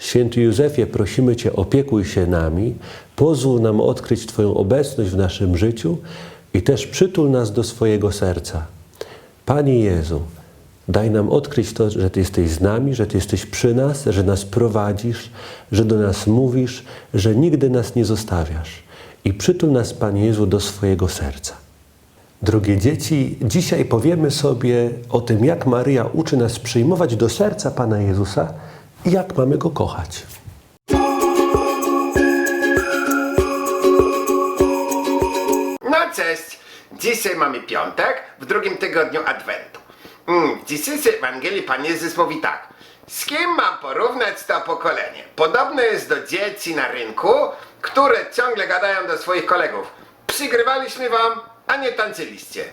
Święty Józefie, prosimy Cię, opiekuj się nami, pozwól nam odkryć Twoją obecność w naszym życiu i też przytul nas do swojego serca. Panie Jezu, daj nam odkryć to, że Ty jesteś z nami, że Ty jesteś przy nas, że nas prowadzisz, że do nas mówisz, że nigdy nas nie zostawiasz. I przytul nas, Panie Jezu, do swojego serca. Drogie dzieci, dzisiaj powiemy sobie o tym, jak Maryja uczy nas przyjmować do serca Pana Jezusa jak mamy Go kochać. No cześć! Dzisiaj mamy piątek, w drugim tygodniu Adwentu. Mm, w dzisiejszej Ewangelii Pan Jezus mówi tak. Z kim mam porównać to pokolenie? Podobne jest do dzieci na rynku, które ciągle gadają do swoich kolegów. Przygrywaliśmy wam, a nie tańczyliście.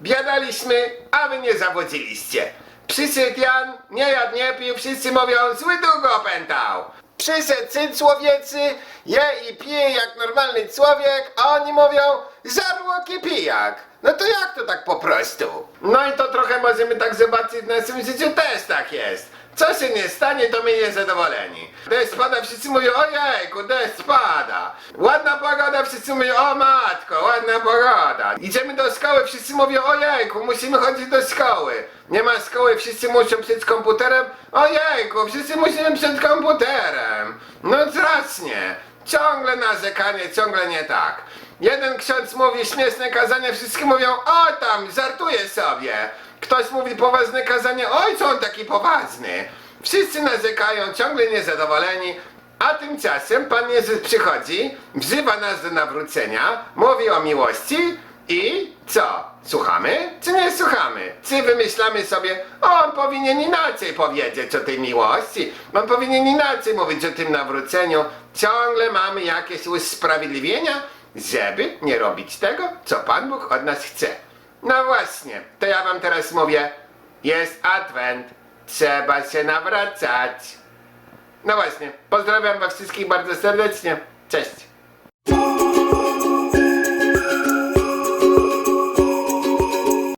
Biadaliśmy, a wy nie zawodziliście. Przyszedł Jan, nie jadł, nie pił, wszyscy mówią, zły długo opętał. Przyszedł syn człowieczy, je i pije jak normalny człowiek, a oni mówią, żarłoki pijak. No to jak to tak po prostu? No i to trochę możemy tak zobaczyć w naszym życiu też tak jest. Co się nie stanie, to my niezadowoleni. Deszcz pada, wszyscy mówią, ojejku, deszcz pada. Ładna pogoda, wszyscy mówią, o matko, ładna pogoda. Idziemy do szkoły, wszyscy mówią, ojejku, musimy chodzić do szkoły. Nie ma szkoły, wszyscy muszą przed komputerem. Ojejku, wszyscy musimy przed komputerem. No strasznie. Ciągle narzekanie, ciągle nie tak. Jeden ksiądz mówi śmieszne kazanie, wszyscy mówią, o tam, żartuje sobie. Ktoś mówi poważne kazanie, oj co on taki poważny. Wszyscy narzekają, ciągle niezadowoleni, a tymczasem Pan Jezus przychodzi, wzywa nas do nawrócenia, mówi o miłości i co? Słuchamy czy nie słuchamy? Czy wymyślamy sobie, o, on powinien inaczej powiedzieć o tej miłości, on powinien inaczej mówić o tym nawróceniu. Ciągle mamy jakieś usprawiedliwienia, żeby nie robić tego, co Pan Bóg od nas chce. No właśnie, to ja wam teraz mówię, jest adwent, trzeba się nawracać. No właśnie, pozdrawiam was wszystkich bardzo serdecznie. Cześć.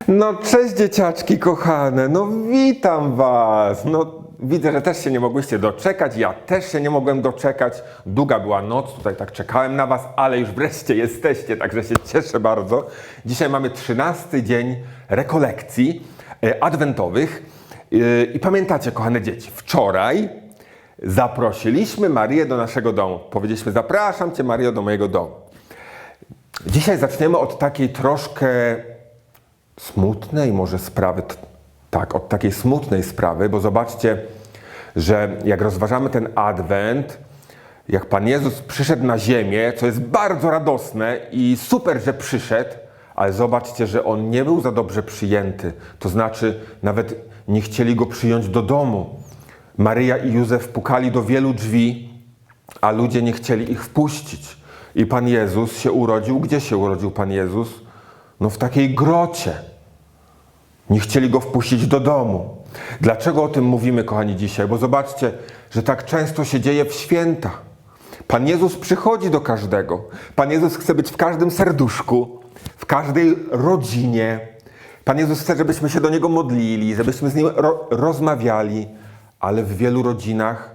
No cześć dzieciaczki kochane, no witam was. No widzę, że też się nie mogłyście doczekać, ja też się nie mogłem doczekać. Długa była noc, tutaj tak czekałem na was, ale już wreszcie jesteście, także się cieszę bardzo. Dzisiaj mamy 13 dzień rekolekcji e, adwentowych. E, I pamiętacie, kochane dzieci, wczoraj zaprosiliśmy Marię do naszego domu. Powiedzieliśmy, zapraszam cię Mario do mojego domu. Dzisiaj zaczniemy od takiej troszkę smutnej może sprawy, tak, od takiej smutnej sprawy, bo zobaczcie, że jak rozważamy ten adwent, jak Pan Jezus przyszedł na ziemię, co jest bardzo radosne i super, że przyszedł, ale zobaczcie, że On nie był za dobrze przyjęty. To znaczy, nawet nie chcieli Go przyjąć do domu. Maryja i Józef pukali do wielu drzwi, a ludzie nie chcieli ich wpuścić. I Pan Jezus się urodził. Gdzie się urodził Pan Jezus? No w takiej grocie. Nie chcieli go wpuścić do domu. Dlaczego o tym mówimy, kochani, dzisiaj? Bo zobaczcie, że tak często się dzieje w święta. Pan Jezus przychodzi do każdego. Pan Jezus chce być w każdym serduszku, w każdej rodzinie. Pan Jezus chce, żebyśmy się do Niego modlili, żebyśmy z Nim ro- rozmawiali, ale w wielu rodzinach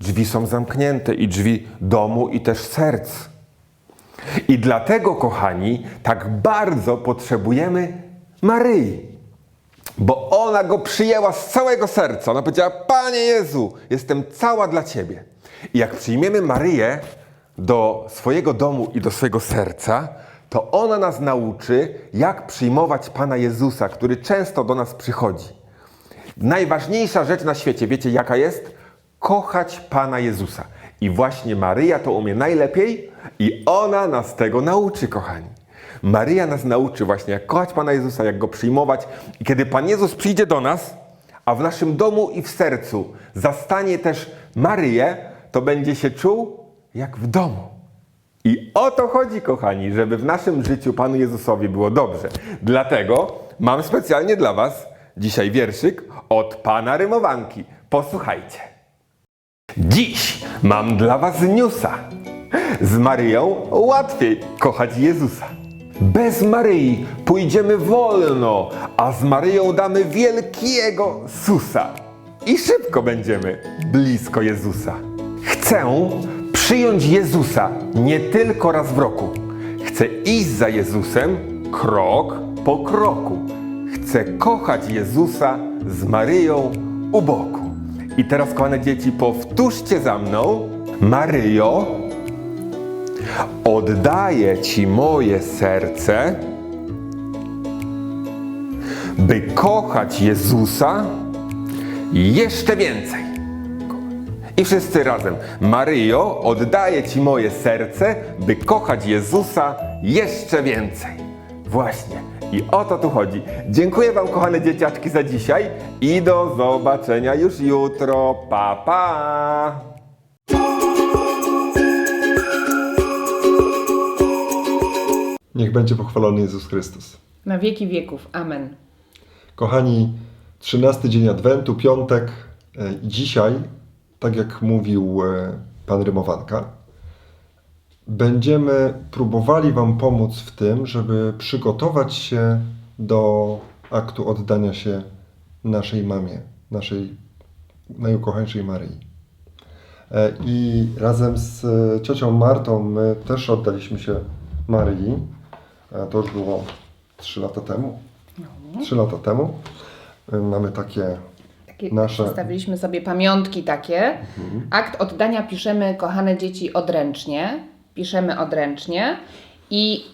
drzwi są zamknięte i drzwi domu i też serc. I dlatego, kochani, tak bardzo potrzebujemy Maryi. Bo ona go przyjęła z całego serca. Ona powiedziała: Panie Jezu, jestem cała dla Ciebie. I jak przyjmiemy Maryję do swojego domu i do swojego serca, to ona nas nauczy, jak przyjmować Pana Jezusa, który często do nas przychodzi. Najważniejsza rzecz na świecie, wiecie jaka jest? Kochać Pana Jezusa. I właśnie Maryja to umie najlepiej i ona nas tego nauczy, kochani. Maryja nas nauczy właśnie, jak kochać Pana Jezusa, jak Go przyjmować. I kiedy Pan Jezus przyjdzie do nas, a w naszym domu i w sercu zastanie też Maryję, to będzie się czuł jak w domu. I o to chodzi, kochani, żeby w naszym życiu Panu Jezusowi było dobrze. Dlatego mam specjalnie dla Was dzisiaj wierszyk od Pana Rymowanki. Posłuchajcie. Dziś mam dla Was newsa. Z Maryją łatwiej kochać Jezusa. Bez Maryi pójdziemy wolno, a z Maryją damy wielkiego susa. I szybko będziemy blisko Jezusa. Chcę przyjąć Jezusa nie tylko raz w roku. Chcę iść za Jezusem krok po kroku. Chcę kochać Jezusa z Maryją u boku. I teraz, kochane dzieci, powtórzcie za mną. Maryjo, oddaję Ci moje serce, by kochać Jezusa jeszcze więcej. I wszyscy razem. Maryjo, oddaję Ci moje serce, by kochać Jezusa jeszcze więcej. Właśnie. I o to tu chodzi. Dziękuję Wam, kochane dzieciaczki, za dzisiaj i do zobaczenia już jutro. Pa, pa! Niech będzie pochwalony Jezus Chrystus. Na wieki wieków. Amen. Kochani, 13 dzień Adwentu, piątek. e, i Dzisiaj, tak jak mówił e, Pan Rymowanka, będziemy próbowali Wam pomóc w tym, żeby przygotować się do aktu oddania się naszej mamie, naszej najukochańszej Maryi. E, I razem z ciocią Martą my też oddaliśmy się Maryi. E, To już było 3 lata temu. 3 lata temu. E, Mamy takie Nasze- Zostawiliśmy sobie pamiątki takie. Akt oddania piszemy, kochane dzieci, odręcznie. Piszemy odręcznie i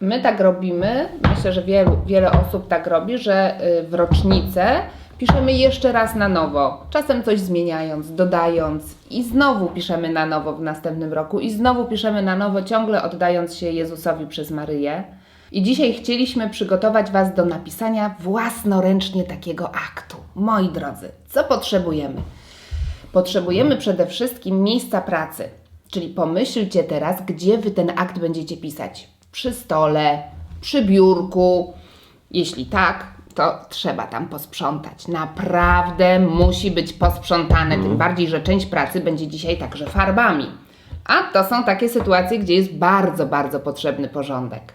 my tak robimy, myślę, że wielu, wiele osób tak robi, że y, w rocznicę piszemy jeszcze raz na nowo, czasem coś zmieniając, dodając i znowu piszemy na nowo w następnym roku i znowu piszemy na nowo, ciągle oddając się Jezusowi przez Maryję. I dzisiaj chcieliśmy przygotować Was do napisania własnoręcznie takiego aktu. Moi drodzy, co potrzebujemy? Potrzebujemy przede wszystkim miejsca pracy. Czyli pomyślcie teraz, gdzie Wy ten akt będziecie pisać. Przy stole, przy biurku. Jeśli tak, to trzeba tam posprzątać. Naprawdę musi być posprzątane. Tym bardziej, że część pracy będzie dzisiaj także farbami. A to są takie sytuacje, gdzie jest bardzo, bardzo potrzebny porządek.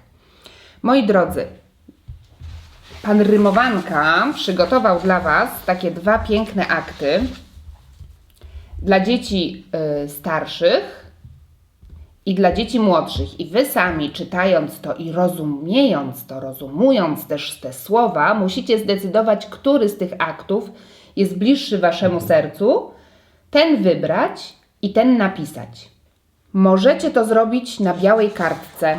Moi drodzy, pan Rymowanka przygotował dla Was takie dwa piękne akty dla dzieci y, starszych i dla dzieci młodszych. I wy sami czytając to i rozumiejąc to, rozumując też te słowa, musicie zdecydować, który z tych aktów jest bliższy waszemu sercu, ten wybrać i ten napisać. Możecie to zrobić na białej kartce.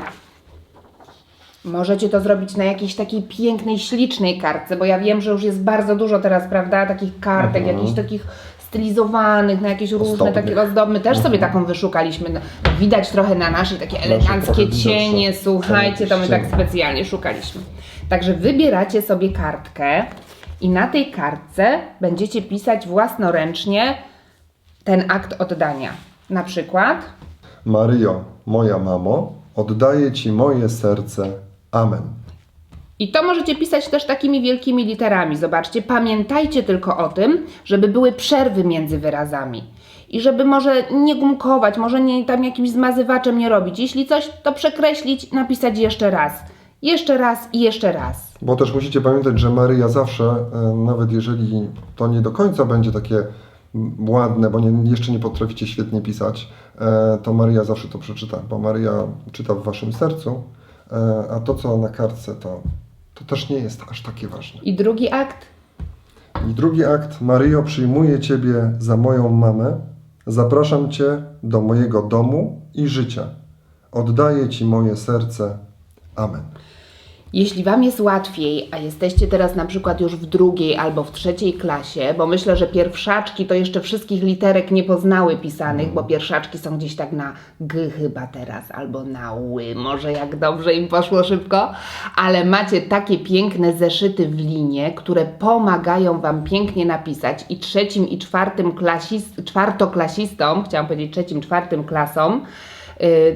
Możecie to zrobić na jakiejś takiej pięknej, ślicznej kartce, bo ja wiem, że już jest bardzo dużo teraz, prawda, takich kartek, jakichś takich stylizowanych, na jakieś różne Ozdobnych. takie ozdoby. My też sobie taką wyszukaliśmy. No, widać trochę na naszej takie eleganckie cienie, słuchajcie, to my tak specjalnie szukaliśmy. Także wybieracie sobie kartkę i na tej kartce będziecie pisać własnoręcznie ten akt oddania. Na przykład Maryjo, moja mamo, oddaję Ci moje serce. Amen. I to możecie pisać też takimi wielkimi literami. Zobaczcie, pamiętajcie tylko o tym, żeby były przerwy między wyrazami. I żeby może nie gumkować, może nie tam jakimś zmazywaczem nie robić. Jeśli coś, to przekreślić, napisać jeszcze raz. Jeszcze raz i jeszcze raz. Bo też musicie pamiętać, że Maryja zawsze, e, nawet jeżeli to nie do końca będzie takie ładne, bo nie, jeszcze nie potraficie świetnie pisać, e, to Maryja zawsze to przeczyta, bo Maryja czyta w waszym sercu, e, a to, co na kartce, to, to też nie jest aż takie ważne. I drugi akt. I drugi akt. Maryjo, przyjmuję Ciebie za moją mamę. Zapraszam Cię do mojego domu i życia. Oddaję Ci moje serce. Amen. Jeśli Wam jest łatwiej, a jesteście teraz na przykład już w drugiej albo w trzeciej klasie, bo myślę, że pierwszaczki to jeszcze wszystkich literek nie poznały pisanych, bo pierwszaczki są gdzieś tak na G chyba teraz, albo na ły, może jak dobrze im poszło szybko, ale macie takie piękne zeszyty w linie, które pomagają Wam pięknie napisać. I trzecim i czwartym klasis- czwartoklasistom, chciałam powiedzieć trzecim, czwartym klasom,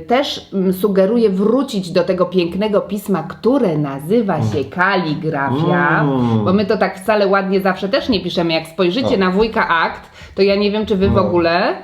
też mm, sugeruję wrócić do tego pięknego pisma, które nazywa się kaligrafia, bo my to tak wcale ładnie zawsze też nie piszemy. Jak spojrzycie na wujka akt, to ja nie wiem, czy wy w ogóle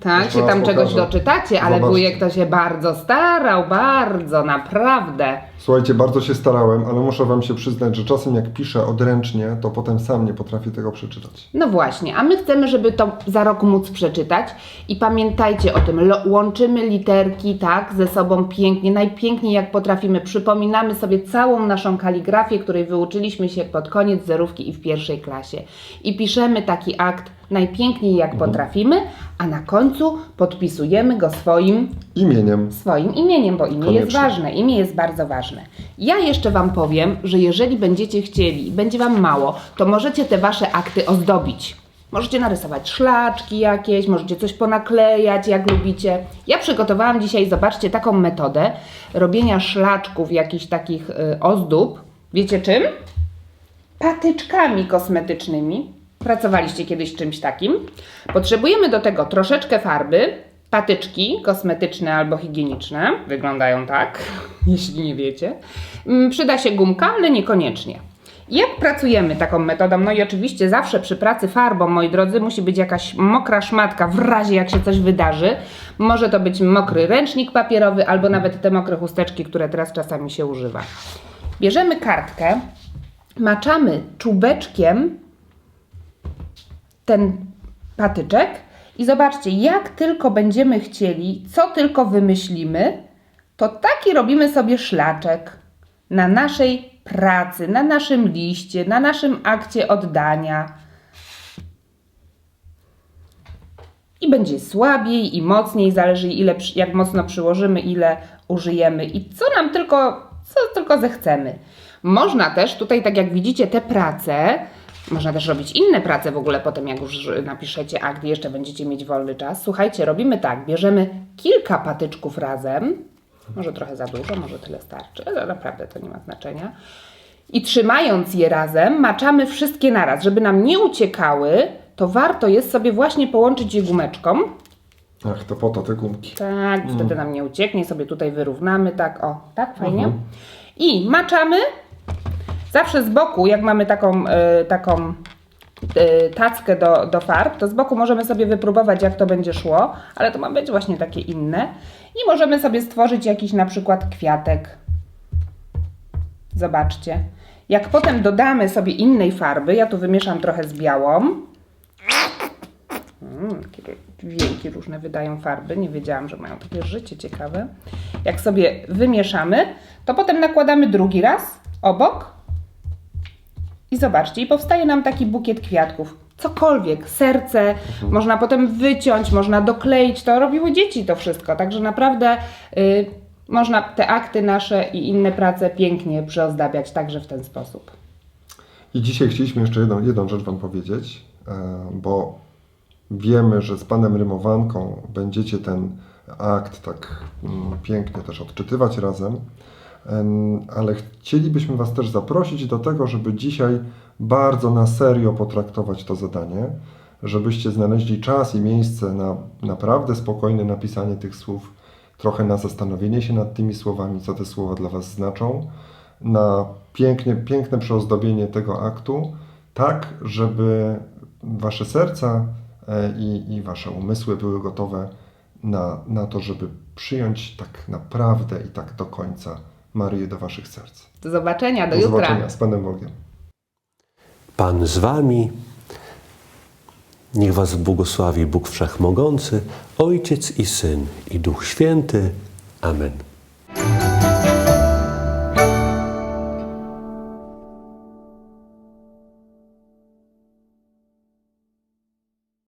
tak, się tam czegoś doczytacie, ale Zobaczcie. wujek to się bardzo starał, bardzo, naprawdę. Słuchajcie, bardzo się starałem, ale muszę Wam się przyznać, że czasem jak piszę odręcznie, to potem sam nie potrafię tego przeczytać. No właśnie, a my chcemy, żeby to za rok móc przeczytać i pamiętajcie o tym, lo- łączymy literki, tak, ze sobą pięknie, najpiękniej jak potrafimy. Przypominamy sobie całą naszą kaligrafię, której wyuczyliśmy się pod koniec zerówki i w pierwszej klasie. I piszemy taki akt najpiękniej jak potrafimy, a na końcu podpisujemy go swoim Imieniem. swoim imieniem, bo imię jest Koniecznie. ważne, imię jest bardzo ważne. Ja jeszcze Wam powiem, że jeżeli będziecie chcieli będzie Wam mało, to możecie te Wasze akty ozdobić. Możecie narysować szlaczki jakieś, możecie coś ponaklejać, jak lubicie. Ja przygotowałam dzisiaj, zobaczcie, taką metodę robienia szlaczków, jakichś takich y, ozdób. Wiecie czym? patyczkami kosmetycznymi. Pracowaliście kiedyś czymś takim. Potrzebujemy do tego troszeczkę farby, patyczki kosmetyczne albo higieniczne. Wyglądają tak, jeśli nie wiecie. Mm, Przyda się gumka, ale niekoniecznie. Jak pracujemy taką metodą? No i oczywiście zawsze przy pracy farbą, moi drodzy, musi być jakaś mokra szmatka w razie jak się coś wydarzy. Może to być mokry ręcznik papierowy albo nawet te mokre chusteczki, które teraz czasami się używa. Bierzemy kartkę, maczamy czubeczkiem ten patyczek i zobaczcie, jak tylko będziemy chcieli, co tylko wymyślimy, to taki robimy sobie szlaczek na naszej pracy, na naszym liście, na naszym akcie oddania. I będzie słabiej i mocniej, zależy ile, jak mocno przyłożymy, ile użyjemy i co nam tylko, co tylko zechcemy. Można też tutaj, tak jak widzicie, te prace, można też robić inne prace w ogóle potem, jak już napiszecie akt i jeszcze będziecie mieć wolny czas. Słuchajcie, robimy tak, bierzemy kilka patyczków razem, może trochę za dużo, może tyle starczy, ale naprawdę to nie ma znaczenia. I trzymając je razem, maczamy wszystkie naraz. Żeby nam nie uciekały, to warto jest sobie właśnie połączyć je gumeczką. Ach, to po to te gumki. Tak, wtedy nam nie ucieknie, sobie tutaj wyrównamy, tak, o, tak, fajnie. I maczamy zawsze z boku, jak mamy taką, e, taką e, tackę do, do farb, to z boku możemy sobie wypróbować, jak to będzie szło, ale to ma być właśnie takie inne. I możemy sobie stworzyć jakiś na przykład kwiatek. Zobaczcie. Jak potem dodamy sobie innej farby, ja tu wymieszam trochę z białą. Mm, dźwięki różne wydają farby. Nie wiedziałam, że mają takie życie ciekawe. Jak sobie wymieszamy, to potem nakładamy drugi raz obok. I zobaczcie, i powstaje nam taki bukiet kwiatków. Cokolwiek, serce, można potem wyciąć, można dokleić. To robiły dzieci to wszystko. Także naprawdę y, można te akty nasze i inne prace pięknie przyozdabiać także w ten sposób. I dzisiaj chcieliśmy jeszcze jedną, jedną rzecz Wam powiedzieć, e, bo wiemy, że z Panem Rymowanką będziecie ten akt tak mm, pięknie też odczytywać razem, em, ale chcielibyśmy Was też zaprosić do tego, żeby dzisiaj bardzo na serio potraktować to zadanie, żebyście znaleźli czas i miejsce na naprawdę spokojne napisanie tych słów, trochę na zastanowienie się nad tymi słowami, co te słowa dla Was znaczą, na pięknie, piękne przeozdobienie tego aktu, tak, żeby Wasze serca e, i, i Wasze umysły były gotowe na, na to, żeby przyjąć tak naprawdę i tak do końca Maryję do Waszych serc. Do zobaczenia, do, Do jutra. zobaczenia z Panem Bogiem. Pan z wami. Niech was błogosławi Bóg Wszechmogący, Ojciec i Syn i Duch Święty. Amen.